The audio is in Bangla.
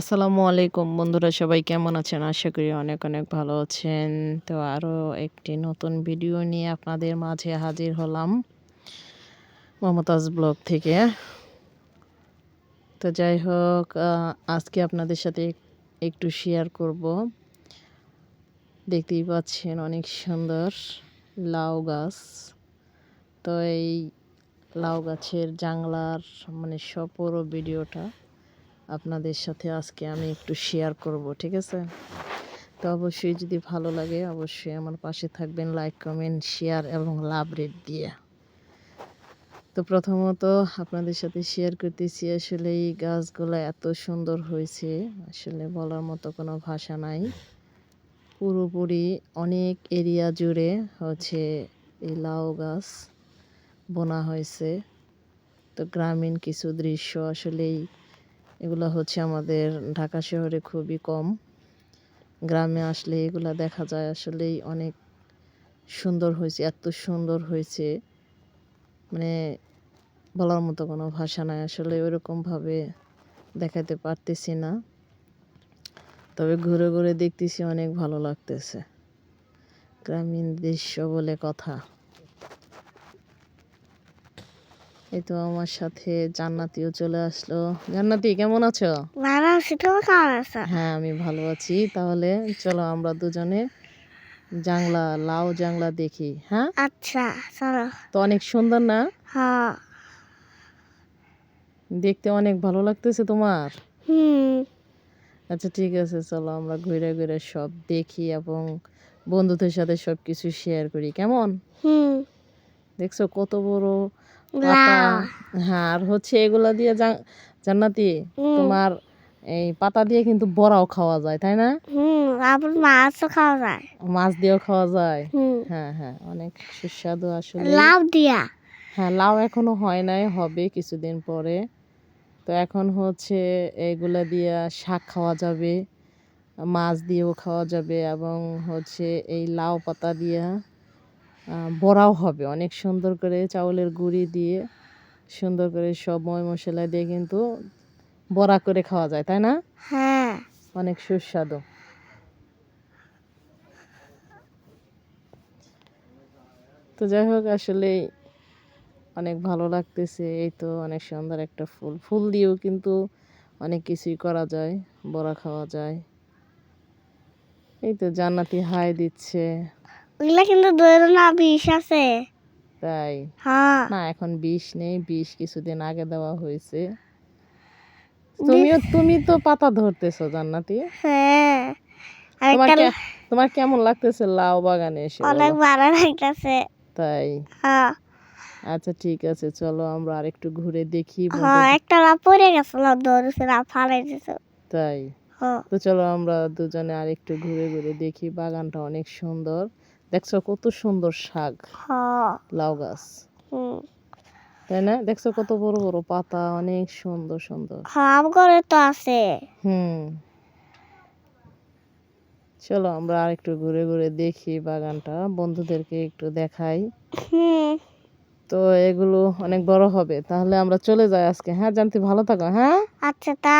আসসালামু আলাইকুম বন্ধুরা, সবাই কেমন আছেন? আশা করি অনেক অনেক ভালো আছেন। তো আরও একটি নতুন ভিডিও নিয়ে আপনাদের মাঝে হাজির হলাম মমতাজ ব্লগ থেকে। তো যাই হোক আজকে আপনাদের সাথে একটু শেয়ার করব। দেখতেই পাচ্ছেন অনেক সুন্দর লাউ গাছ। তো এই লাউ গাছের জাংলার মানে সব ভিডিওটা আপনাদের সাথে আজকে আমি একটু শেয়ার করব, ঠিক আছে? তো অবশ্যই যদি ভালো লাগে, অবশ্যই আমার পাশে থাকবেন লাইক কমেন্ট শেয়ার এবং লাভ রেট দিয়ে। তো প্রথমত আপনাদের সাথে শেয়ার করতেছি, আসলে এই গাছগুলো এত সুন্দর হয়েছে, আসলে বলার মতো কোনো ভাষা নাই। পুরোপুরি অনেক এরিয়া জুড়ে হচ্ছে এই লাউ গাছ বোনা হয়েছে। তো গ্রামীণ কিছু দৃশ্য আসলেই এগুলো হচ্ছে আমাদের ঢাকা শহরে খুবই কম। গ্রামে আসলে এগুলা দেখা যায় আসলেই অনেক সুন্দর হয়েছে, এত সুন্দর হয়েছে। মানে বলার মতো কোনো ভাষা নাই, আসলে ওইরকমভাবে দেখাতে পারতেছি না। তবে ঘুরে ঘুরে দেখতেছি অনেক ভালো লাগতেছে। গ্রামীণ দৃশ্য বলে কথা। এই তো আমার সাথে জান্নাতিও চলে আসলো। জান্নাতি কেমন আছো? ভালো আছি তুমি কেমন আছো? হ্যাঁ আমি ভালো আছি। তাহলে চলো আমরা দুজনে জাংলা লাউ জাংলা দেখি হ্যাঁ? আচ্ছা চলো। তো অনেক সুন্দর না? হ্যাঁ। দেখতে অনেক ভালো লাগতেছে তোমার? হুম। আচ্ছা ঠিক আছে চলো আমরা ঘুরে ঘুরে সব দেখি এবং বন্ধুদের সাথে সব কিছু শেয়ার করি কেমন? হুম। দেখছ কত বড় পাতা হ্যাঁ আর হচ্ছে এগুলা দিয়ে জান্নাতি তোমার এই পাতা দিয়ে কিন্তু বড়াও খাওয়া যায় তাই না? হুম আবার মাছও খাওয়া যায়। মাছ দিয়েও খাওয়া যায়? হ্যাঁ হ্যাঁ অনেক সুস্বাদু আসলে। লাউ দিয়া। হ্যাঁ লাউ এখনও হয় নাই হবে কিছুদিন পরে। তো এখন হচ্ছে এগুলা দিয়ে শাক খাওয়া যাবে মাছ দিয়েও খাওয়া যাবে এবং হচ্ছে এই লাউ পাতা দিয়ে বড়াও হবে। অনেক সুন্দর করে চাউলের গুঁড়ি দিয়ে সুন্দর করে সব ময় মশলা দিয়ে কিন্তু বড়া করে খাওয়া যায় তাই না? হ্যাঁ। অনেক সুস্বাদু। তো যাই হোক আসলে অনেক ভালো লাগতেছে। এই তো অনেক সুন্দর একটা ফুল। ফুল দিয়েও কিন্তু অনেক কিছুই করা যায় বড়া খাওয়া যায়। এই তো জান্নাতি হাই দিচ্ছে। ওগুলা কিন্তু না বিষ আছে। তাই? হ্যাঁ। না এখন বিষ নেই বিষ কিছুদিন আগে দেওয়া হয়েছে। তুমিও তুমি তো পাতা ধরতেছো জান্নাতি। হ্যাঁ। তোমার তোমার কেমন লাগতেছে লাউ বাগানে এসে অনেক ভালো লাগতেছে। তাই? হ্যাঁ। আচ্ছা ঠিক আছে চলো আমরা আরেকটু ঘুরে দেখি হ্যাঁ একটা লাউ পড়ে গেছিল দৌড়ছে না ফালাই দিছে। তাই? হ্যাঁ। তো চলো আমরা দুজনে আরেকটু ঘুরে ঘুরে দেখি বাগানটা অনেক সুন্দর। দেখছ কত সুন্দর শাক হ্যাঁ। লাউ গাছ। হুম। তাই না? দেখছ কত বড় বড় পাতা অনেক সুন্দর সুন্দর। হ্যাঁ আম করে তো আছে। হুম। চলো আমরা আর একটু ঘুরে ঘুরে দেখি বাগানটা বন্ধুদেরকে একটু দেখাই। হুম। তো এগুলো অনেক বড় হবে তাহলে আমরা চলে যাই আজকে হ্যাঁ জানতে ভালো থাকো হ্যাঁ? আচ্ছা তা